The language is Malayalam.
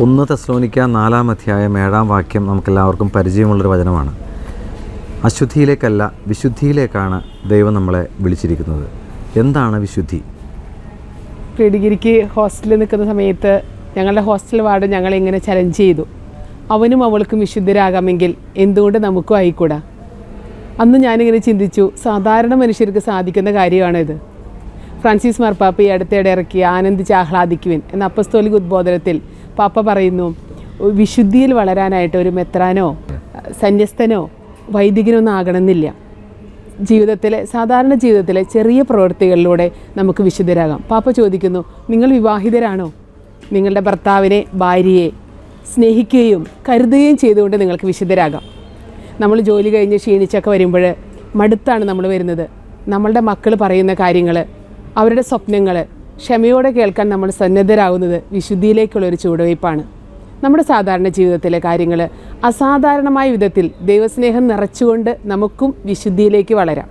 ഒന്ന് തെസ്ലോനിക്ക നാലാം അധ്യായം ഏഴാം വാക്യം നമുക്കെല്ലാവർക്കും പരിചയമുള്ളൊരു വചനമാണ്. അശുദ്ധിയിലേക്കല്ല വിശുദ്ധിയിലേക്കാണ് ദൈവം നമ്മളെ വിളിച്ചിരിക്കുന്നത്. എന്താണ് വിശുദ്ധി? പ്രീഡിഗിരിക്ക് ഹോസ്റ്റലിൽ നിൽക്കുന്ന സമയത്ത് ഞങ്ങളുടെ ഹോസ്റ്റൽ വാർഡ് ഞങ്ങളെ ഇങ്ങനെ ചലഞ്ച് ചെയ്തു. അവനും അവൾക്കും വിശുദ്ധരാകാമെങ്കിൽ എന്തുകൊണ്ട് നമുക്കും ആയിക്കൂടാ? അന്ന് ഞാനിങ്ങനെ ചിന്തിച്ചു സാധാരണ മനുഷ്യർക്ക് സാധിക്കുന്ന കാര്യമാണിത്. ഫ്രാൻസിസ് മാർപ്പാപ്പ ഈ അടുത്തിടെ ഇറക്കിയ ആനന്ദിച്ച് ആഹ്ലാദിക്കുവിൻ എന്ന അപ്പസ്തോലിക ഉദ്ബോധനത്തിൽ പാപ്പ പറയുന്നു വിശുദ്ധിയിൽ വളരാനായിട്ട് ഒരു മെത്രാനോ സന്യസ്തനോ വൈദികനൊന്നും ആകണമെന്നില്ല. ജീവിതത്തിലെ സാധാരണ ജീവിതത്തിലെ ചെറിയ പ്രവൃത്തികളിലൂടെ നമുക്ക് വിശുദ്ധരാകാം. പാപ്പ ചോദിക്കുന്നു നിങ്ങൾ വിവാഹിതരാണോ? നിങ്ങളുടെ ഭർത്താവിനെ ഭാര്യയെ സ്നേഹിക്കുകയും കരുതുകയും ചെയ്തുകൊണ്ട് നിങ്ങൾക്ക് വിശുദ്ധരാകാം. നമ്മൾ ജോലി കഴിഞ്ഞ് ക്ഷീണിച്ചൊക്കെ വരുമ്പോൾ മടുത്താണ് നമ്മൾ വരുന്നത്. നമ്മളുടെ മക്കൾ പറയുന്ന കാര്യങ്ങൾ അവരുടെ സ്വപ്നങ്ങൾ ക്ഷമയോടെ കേൾക്കാൻ നമ്മൾ സന്നദ്ധരാകുന്നത് വിശുദ്ധിയിലേക്കുള്ള ഒരു ചുവടുവയ്പ്പാണ്. നമ്മുടെ സാധാരണ ജീവിതത്തിലെ കാര്യങ്ങൾ അസാധാരണമായ വിധത്തിൽ ദൈവസ്നേഹം നിറച്ചുകൊണ്ട് നമുക്കും വിശുദ്ധിയിലേക്ക് വളരാം.